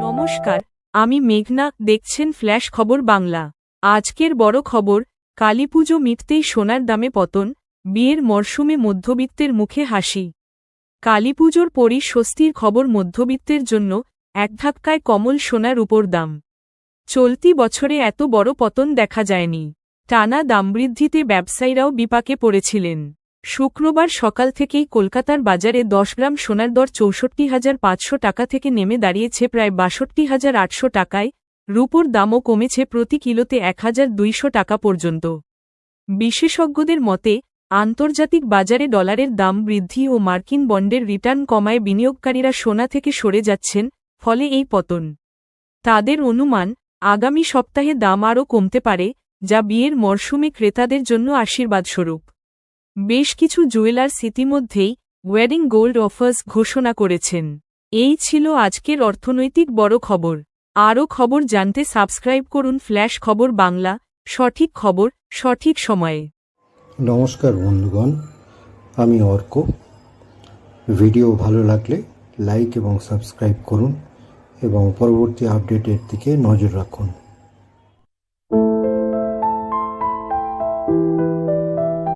নমস্কার, আমি মেঘনা, দেখছেন ফ্ল্যাশ খবর বাংলা। আজকের বড় খবর, কালীপুজো মিটতেই সোনার দামে পতন, বিয়ের মরশুমে মধ্যবিত্তের মুখে হাসি। কালীপুজোর পরই স্বস্তির খবর মধ্যবিত্তের জন্য, এক ধাক্কায় কমল সোনার উপর দাম। চলতি বছরে এত বড় পতন দেখা যায়নি। টানা দামবৃদ্ধিতে ব্যবসায়ীরাও বিপাকে পড়েছিলেন। শুক্রবার সকাল থেকেই কলকাতার বাজারে দশ গ্রাম সোনার দর চৌষট্টি হাজার পাঁচশো টাকা থেকে নেমে দাঁড়িয়েছে প্রায় বাষট্টি হাজার আটশো টাকায়। রূপোর দামও কমেছে প্রতি কিলোতে এক হাজার দুইশো টাকা পর্যন্ত। বিশেষজ্ঞদের মতে, আন্তর্জাতিক বাজারে ডলারের দাম বৃদ্ধি ও মার্কিন বন্ডের রিটার্ন কমায় বিনিয়োগকারীরা সোনা থেকে সরে যাচ্ছেন, ফলে এই পতন। তাদের অনুমান, আগামী সপ্তাহে দাম আরও কমতে পারে, যা বিয়ের মরশুমে ক্রেতাদের জন্য আশীর্বাদস্বরূপ। বেশ কিছু জুয়েলার্স ইতিমধ্যেই ওয়েডিং গোল্ড অফার্স ঘোষণা করেছেন। এই ছিল আজকের অর্থনৈতিক বড় খবর। আরও খবর জানতে সাবস্ক্রাইব করুন ফ্ল্যাশ খবর বাংলা, সঠিক খবর, সঠিক সময়ে। নমস্কার বন্ধুগণ, আমি অর্ক। ভিডিও ভালো লাগলে লাইক এবং সাবস্ক্রাইব করুন এবং পরবর্তী আপডেটের দিকে নজর রাখুন।